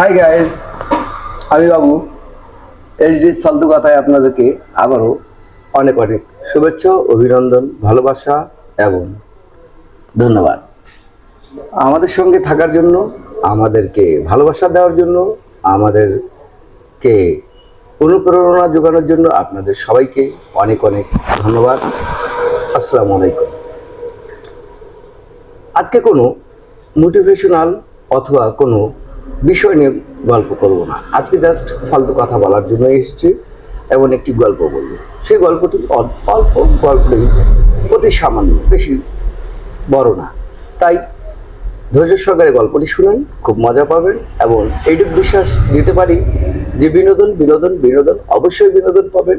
Hi guys আমি বাবু HD ফালতু কথায় আপনাদেরকে আবারও অনেক অনেক শুভেচ্ছা, অভিনন্দন, ভালোবাসা এবং ধন্যবাদ। আমাদের সঙ্গে থাকার জন্য, আমাদেরকে ভালোবাসা দেওয়ার জন্য, আমাদেরকে অনুপ্রেরণা যোগানোর জন্য আপনাদের সবাইকে অনেক অনেক ধন্যবাদ। আসসালামু আলাইকুম। আজকে কোনো মোটিভেশনাল অথবা কোনো বিষয় নিয়ে গল্প করব না। আজকে জাস্ট ফালতু কথা বলার জন্য এসেছি এবং একটি গল্প বলব। সেই গল্পটি অল্প অল্প গল্পটি অতি সামান্য, বেশি বড় না। তাই ধৈর্য সহকারে গল্পটি শুনেন, খুব মজা পাবেন এবং এইটুকু বিশ্বাস দিতে পারি যে বিনোদন বিনোদন বিনোদন অবশ্যই বিনোদন পাবেন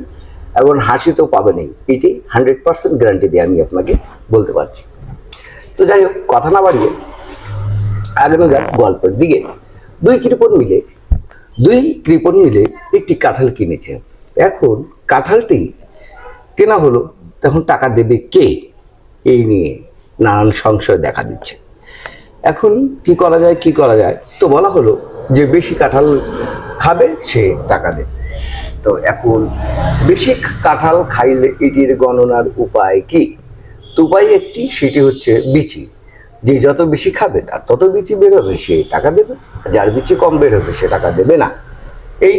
এবং হাসি তো পাবেনই। এটি হান্ড্রেড পার্সেন্ট গ্যারান্টি দিয়ে আমি আপনাকে বলতে পারছি। তো যাই হোক, কথা না বাড়িয়ে আগামী গল্পের দিকে দুই কৃপণ মিলে, দুই কৃপণ মিলে একটি কাঁঠাল কিনেছে। এখন কাঁঠালটি কেনা হলো, তখন টাকা দেবে কে? এই নিয়ে নানান সংশয় দেখা দিচ্ছে। এখন কি করা যায়, কি করা যায়? তো বলা হলো যে বেশি কাঁঠাল খাবে, সে টাকা দেবে। তো এখন বেশি কাঁঠাল খাইলে এটির গণনার উপায় কি? তো উপায় একটি, সেটি হচ্ছে বিচি। যে যত বেশি খাবে, তার তত বিচি বেরোবে, সে টাকা দেবে। যার বিচি কম বেরোবে, সে টাকা দেবে না। এই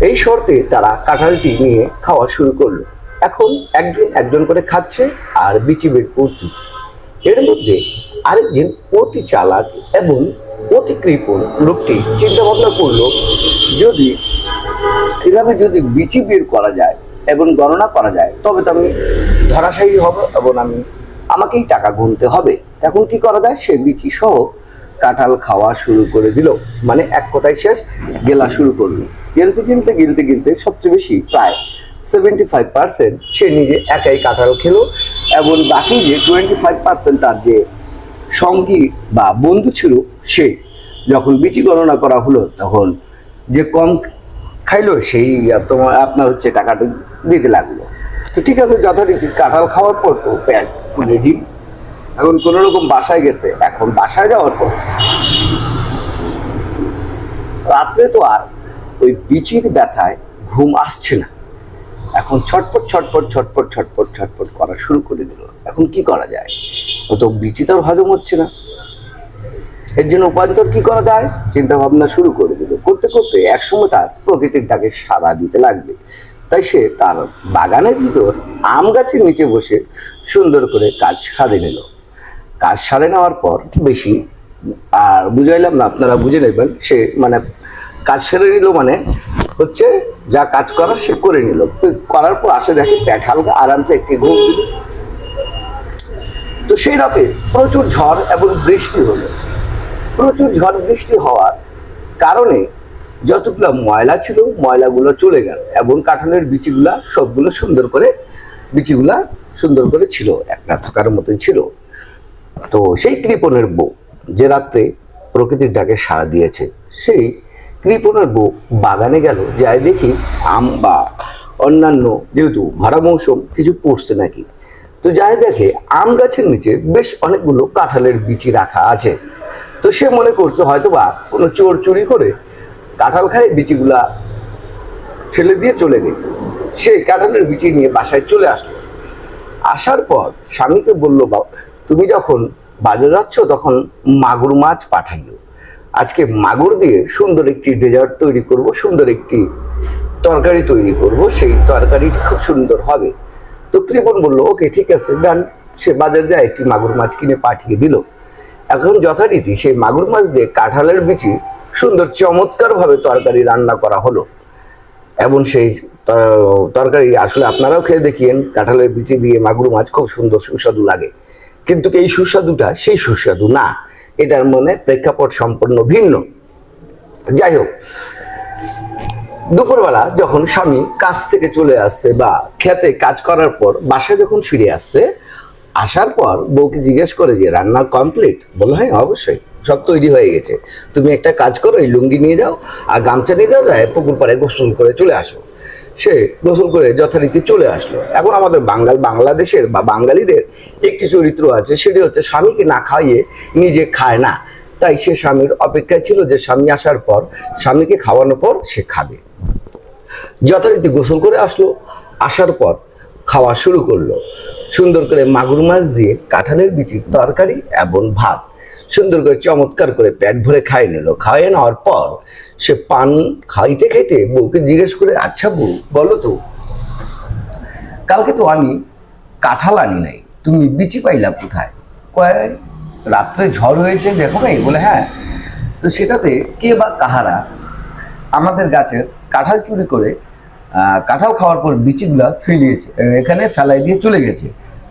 এই শর্তে তারা কাঁঠালটি নিয়ে খাওয়া শুরু করল। এখন একজন একজন করে খাচ্ছে আর বিচি বের করতেছে। এর মধ্যে আরেকজন অতি চালাক এবং অতি কৃপণ লোকটি চিন্তা ভাবনা করল, যদি, এভাবে যদি বিচি বের করা যায় এবং গণনা করা যায়, তবে তো আমি ধরাশায়ী হব এবং আমি, আমাকেই টাকা গুনতে হবে। এখন কি করা যায়? সে বিচি সহ কাঁঠাল খাওয়া শুরু করে দিল। মানে এক কথায় শেষ, গেলা শুরু করল। গেলতে গিলতে গিলতে গিলতে সবচেয়ে বেশি প্রায় সেভেন্টি ফাইভ পার্সেন্ট সে নিজে একাই কাঁঠাল খেলো এবং বাকি যে টোয়েন্টি ফাইভ পার্সেন্ট তার যে সঙ্গী বা বন্ধু ছিল সে যখন বিচি গণনা করা হলো, তখন যে কম খাইলো সেই তোমার, আপনার হচ্ছে টাকাটা দিতে লাগল। তো ঠিক আছে, যথারীতি কাঁঠাল খাওয়ার পর তো প্যান্ট ফুলে ডিম এখন কোনো রকম বাসায় গেছে, এখন বাসায় যাওয়ার পর। রাত্রে তো আর ওই বিচির ব্যথায় ঘুম আসছে না। এখন ছটপট ছটপট ছটপট ছটপট ছটপট করা শুরু করে দিল। এখন কি করা যায়? ও তো বিচি তো হজম হচ্ছে না। এর জন্য উপান্তর কি করা যায়? চিন্তা ভাবনা শুরু করে দিল। করতে করতে একসময় তার প্রকৃতির ডাকে সাড়া দিতে লাগবে। তাই সে তার বাগানের ভিতর আম গাছের নিচে বসে সুন্দর করে কাজ সারে নিল। কাজ সারে নেওয়ার পর বেশি, আর বুঝাইলাম না, আপনারা বুঝে নেবেন, সে মানে কাজ সেরে নিল মানে হচ্ছে যা কাজ করার সে করে নিল। করার পর আসে দেখে প্যাট হালকা, আরামসে একটি ঘুম দিল। তো সেই রাতে প্রচুর ঝড় এবং বৃষ্টি হলো। প্রচুর ঝড়, বৃষ্টি হওয়ার কারণে যতগুলো ময়লা ছিল, ময়লাগুলো চলে গেল এবং কাঁঠালের বিচিগুলা সবগুলো সুন্দর করে, বিচিগুলা সুন্দর করে ছিল, একটা থাকার মতোই ছিল। তো সেই কৃপণের বউ যে রাত্রে প্রকৃতির ডাকে সাড়া দিয়েছে, সেই কৃপণের বউ বাগানে গেল যাই দেখি আম বা অন্যান্য যেহেতু ভরা মৌসুম, কিছু পড়ছে নাকি। তো যাই দেখে আম গাছের নিচে বেশ অনেকগুলো কাঁঠালের বিচি রাখা আছে। তো সে মনে করছে হয়তো বা কোনো চোর চুরি করে কাঁঠাল খায়, বিচিগুলা ফেলে দিয়ে চলে গেছে। সে কাঁঠালের বিচি নিয়ে বাসায় চলে আসলো। আসার পর স্বামীকে বলল, বাবা তুমি যখন বাজে যাচ্ছ, তখন মাগুর মাছ পাঠাইও। আজকে মাগুর দিয়ে সুন্দর একটি ডেজার্ট তৈরি করব, সুন্দর একটি তরকারি তৈরি করব, সেই তরকারি খুব সুন্দর হবে। তো কৃপন বলল, ওকে, ঠিক আছে, ডান। সে বাজার যায়, একটি মাগুর মাছ কিনে পাঠিয়ে দিল। এখন যথারীতি সেই মাগুর মাছ দিয়ে কাঁঠালের বিচি সুন্দর চমৎকারভাবে তরকারি রান্না করা হলো। এবং সেই তরকারি আসলে আপনারাও খেয়ে দেখিয়েন, কাঁঠালের বিচি দিয়ে মাগুর মাছ খুব সুন্দর সুস্বাদু লাগে। কিন্তু এই সুস্বাদুটা, সেই সুস্বাদু না। এটার মনে প্রেক্ষাপট সম্পূর্ণ ভিন্ন। যাই হোক, দুপুরবেলা যখন স্বামী কাজ থেকে চলে আসছে বা খেতে কাজ করার পর বাসায় যখন ফিরে আসছে আসার পর বউকে জিজ্ঞেস করে যে, রান্না কমপ্লিট বলল হ্যাঁ অবশ্যই, সব তৈরি হয়ে গেছে। তুমি একটা কাজ করো, এই লুঙ্গি নিয়ে যাও আর গামছা নিয়ে যাও, যায় পুকুর পাড়ে গোসল করে চলে আসো। সে গোসল করে যথারীতি চলে আসলো। এখন আমাদের বাঙাল বাংলাদেশের বা বাঙালিদের একটি চরিত্র আছে, সেটি হচ্ছে স্বামীকে না খাইয়ে নিজে খায় না। তাই সে স্বামীর অপেক্ষায় ছিল যে স্বামী আসার পর স্বামীকে খাওয়ানোর পর সে খাবে। যথারীতি গোসল করে আসলো, আসার পর খাওয়া শুরু করল। সুন্দর করে মাগুর মাছ দিয়ে, কাঁঠালের বিচির তরকারি এবং ভাত। সুন্দর করে চমৎকার করে পেট ভরে খাইয়ে নিল। খাইয়ে নেওয়ার পর সে পান খাইতে খাইতে বউকে জিজ্ঞেস করে আচ্ছা বউ, বলো তো, কালকে তো আমি কাঁঠাল আনি নাই, তুমি বিচি পাইলা কোথায়? কয়, রাত্রে ঝড় হয়েছে, দেখো নাই? বলে হ্যাঁ। তো সেটাতে কে বা কাহারা আমাদের গাছের কাঁঠাল চুরি করে কাঁঠাল খাওয়ার পর বিচিগুলা ফেলিয়েছে, এখানে ফেলাই দিয়ে চলে গেছে।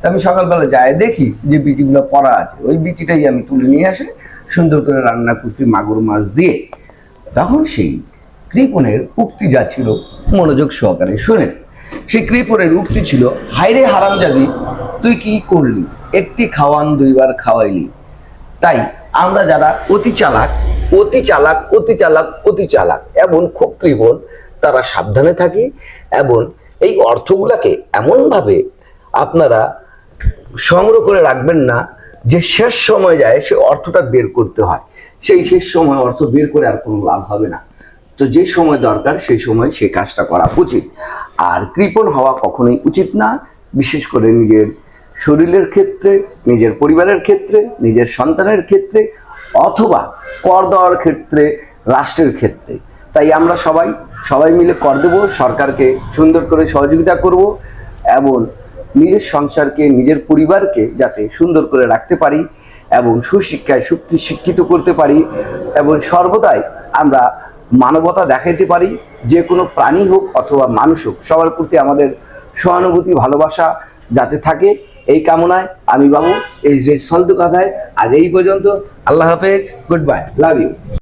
আমি সকালবেলা যাই, দেখি যে বিচিগুলো পড়া আছে। ওই বিচিটাই আমি তুলে নিয়ে আসে, সুন্দর করে রান্না করছি মাগুর মাছ দিয়ে। তখন সেই কৃপণের উক্তি যা ছিল, মনোযোগ সহকারে শুনে। সেই কৃপণের উক্তি ছিল হাইরে হারামজাদি, তুই কি করলি? একটি খাওয়ান, দুইবার খাওয়াইলি। তাই আমরা যারা অতি চালাক অতি চালাক অতি চালাক অতি চালাক এবং খুব কৃপণ, তারা সাবধানে থাকি এবং এই অর্থগুলাকে এমনভাবে আপনারা সংগ্রহ করে রাখবেন না, যে শেষ সময় যায়, সে অর্থটা বের করতে হয়। সেই শেষ সময় অর্থ বের করে আর কোনো লাভ হবে না। তো যে সময় দরকার, সেই সময় সেই কাজটা করা উচিত। আর কৃপণ হওয়া কখনোই উচিত না, বিশেষ করে নিজের শরীরের ক্ষেত্রে, নিজের পরিবারের ক্ষেত্রে, নিজের সন্তানের ক্ষেত্রে, অথবা কর দেওয়ার ক্ষেত্রে, রাষ্ট্রের ক্ষেত্রে। তাই আমরা সবাই সবাই মিলে কর দেবো, সরকারকে সুন্দর করে সহযোগিতা করব, এবং নিজের সংসারকে, নিজের পরিবারকে যাতে সুন্দর করে রাখতে পারি এবং সুশিক্ষায় শিক্ষিত করতে পারি এবং সর্বদাই আমরা মানবতা দেখাইতে পারি, যে কোনো প্রাণী হোক অথবা মানুষ হোক, সবার প্রতি আমাদের সহানুভূতি, ভালোবাসা যাতে থাকে, এই কামনায় আমি বাবু, এই যে ফালতু কথায় আজ এই পর্যন্ত। আল্লাহ হাফেজ গুড বাই লাভ ইউ